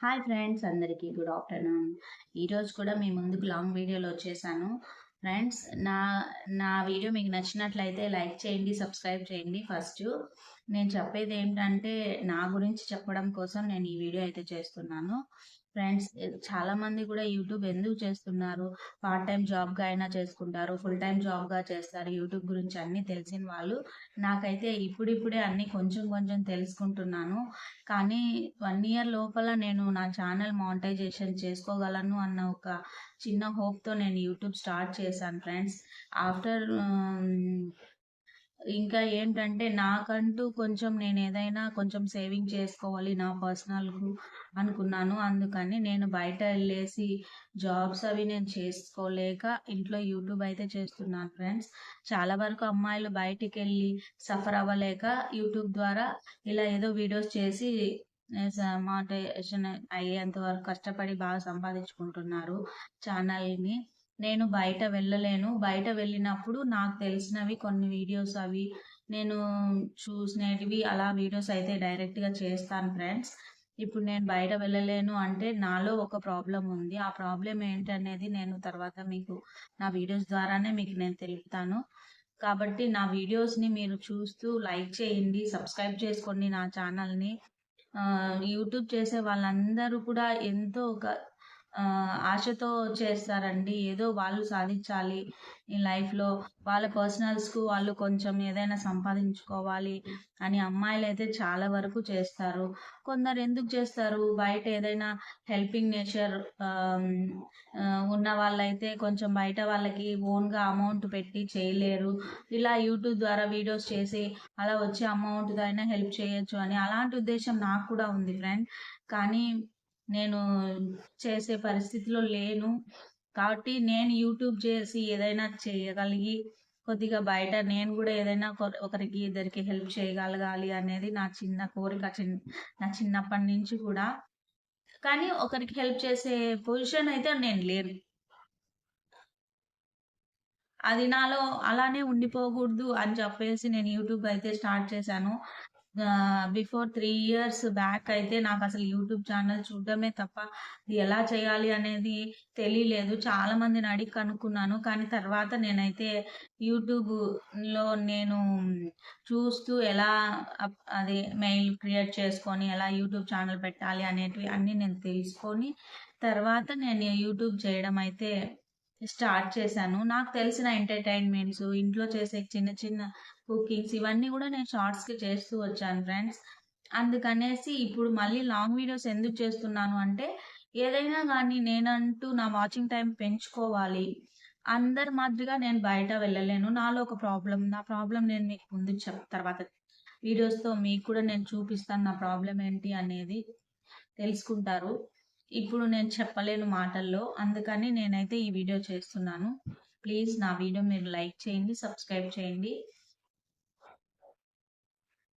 Hi friends అందరికీ good afternoon. ఈరోజు కూడా మీ ముందుకు లాంగ్ వీడియోలో వచ్చేసాను. ఫ్రెండ్స్ నా నా వీడియో మీకు నచ్చినట్లయితే లైక్ చేయండి సబ్స్క్రైబ్ చేయండి. ఫస్ట్ నేను చెప్పేది ఏంటంటే నా గురించి చెప్పడం కోసం నేను ఈ వీడియో అయితే చేస్తున్నాను. ఫ్రెండ్స్ చాలామంది కూడా యూట్యూబ్ ఎందుకు చేస్తున్నారు? పార్ట్ టైం జాబ్గా అయినా చేసుకుంటారు ఫుల్ టైం జాబ్గా చేస్తారు. యూట్యూబ్ గురించి అన్నీ తెలిసిన వాళ్ళు. నాకైతే ఇప్పుడిప్పుడే అన్నీ కొంచెం కొంచెం తెలుసుకుంటున్నాను. కానీ వన్ ఇయర్ లోపల నేను నా ఛానల్ మానిటైజేషన్ చేసుకోగలను అన్న ఒక చిన్న హోప్తో నేను యూట్యూబ్ స్టార్ట్ చేశాను ఫ్రెండ్స్ ఆఫ్టర్ ఇంకా ఏంటంటే నాకంటూ కొంచెం నేను ఏదైనా కొంచెం సేవింగ్ చేసుకోవాలి నా పర్సనల్ అనుకున్నాను. అందుకని నేను బయట వెళ్ళేసి జాబ్స్ అవి నేను చేసుకోలేక ఇంట్లో యూట్యూబ్ అయితే చేస్తున్నాను ఫ్రెండ్స్. చాలా వరకు అమ్మాయిలు బయటికి వెళ్ళి సఫర్ అవ్వలేక యూట్యూబ్ ద్వారా ఇలా ఏదో వీడియోస్ చేసి మాటేషన్ అయ్యేంత వరకు కష్టపడి బాగా సంపాదించుకుంటున్నారు ఛానల్ని నేను బయట వెళ్ళలేను. బయట వెళ్ళినప్పుడు నాకు తెలిసినవి కొన్ని వీడియోస్ అవి. నేను చూసినవి అలా వీడియోస్ అయితే డైరెక్ట్గా చేస్తాను ఫ్రెండ్స్. ఇప్పుడు నేను బయట వెళ్ళలేను అంటే నాలో ఒక ప్రాబ్లం ఉంది. ఆ ప్రాబ్లం ఏంటనేది నేను తర్వాత మీకు నా వీడియోస్ ద్వారానే మీకు నేను తెలుపుతాను. కాబట్టి నా వీడియోస్ని మీరు చూస్తూ లైక్ చేయండి సబ్స్క్రైబ్ చేసుకోండి నా ఛానల్ని యూట్యూబ్ చేసే వాళ్ళందరూ కూడా ఎంతో ఒక ఆశతో చేస్తారండి. ఏదో వాళ్ళు సాధించాలి ఈ లైఫ్లో వాళ్ళ పర్సనల్స్కు వాళ్ళు కొంచెం ఏదైనా సంపాదించుకోవాలి అని అమ్మాయిలు అయితే చాలా వరకు చేస్తారు. కొందరు ఎందుకు చేస్తారు? బయట ఏదైనా హెల్పింగ్ నేచర్ ఉన్న వాళ్ళైతే కొంచెం బయట వాళ్ళకి ఓన్గా అమౌంట్ పెట్టి చేయలేరు. ఇలా యూట్యూబ్ ద్వారా వీడియోస్ చేసి అలా వచ్చే అమౌంట్ అయినా హెల్ప్ చేయొచ్చు అని. అలాంటి ఉద్దేశం నాకు కూడా ఉంది ఫ్రెండ్ కానీ నేను చేసే పరిస్థితిలో లేను. కాబట్టి నేను యూట్యూబ్ చేసి ఏదైనా చేయగలిగి కొద్దిగా బయట నేను కూడా ఏదైనా ఒకరికి ఇద్దరికి హెల్ప్ చేయగలగాలి అనేది నా చిన్న కోరిక చిన్న నా చిన్నప్పటి నుంచి కూడా. కానీ ఒకరికి హెల్ప్ చేసే పొజిషన్ అయితే నేను లేను. అది నాలో అలానే ఉండిపోకూడదు అని చెప్పేసి నేను యూట్యూబ్ అయితే స్టార్ట్ చేశాను. బిఫోర్ త్రీ ఇయర్స్ బ్యాక్ అయితే నాకు అసలు యూట్యూబ్ ఛానల్ చూడడమే తప్ప ఎలా చేయాలి అనేది తెలియలేదు. చాలా మందిని అడిగి కనుక్కున్నాను. కానీ తర్వాత నేనైతే యూట్యూబ్లో నేను చూస్తూ ఎలా అది మెయిల్ క్రియేట్ చేసుకొని ఎలా యూట్యూబ్ ఛానల్ పెట్టాలి అనేటివి అన్నీ నేను తెలుసుకొని తర్వాత నేను యూట్యూబ్ చేయడం అయితే స్టార్ట్ చేశాను. నాకు తెలిసిన ఎంటర్టైన్మెంట్స్ ఇంట్లో చేసే చిన్న చిన్న కుకింగ్స్ ఇవన్నీ కూడా నేను షార్ట్స్కి చేస్తూ వచ్చాను ఫ్రెండ్స్. అందుకనేసి ఇప్పుడు మళ్ళీ లాంగ్ వీడియోస్ ఎందుకు చేస్తున్నాను అంటే ఏదైనా కానీ నేనంటూ నా వాచింగ్ టైం పెంచుకోవాలి. అందరి మాదిరిగా నేను బయట వెళ్ళలేను. నాలో ఒక ప్రాబ్లం నా ప్రాబ్లం నేను మీకు ముందు చెప్ తర్వాత వీడియోస్తో మీకు కూడా నేను చూపిస్తాను నా ప్రాబ్లం ఏంటి అనేది తెలుసుకుంటారు. ఇప్పుడు నేను చెప్పలేను మాటల్లో అందుకని నేనైతే ఈ వీడియో చేస్తున్నాను. ప్లీజ్ నా వీడియో మీరు లైక్ చేయండి సబ్స్క్రైబ్ చేయండి.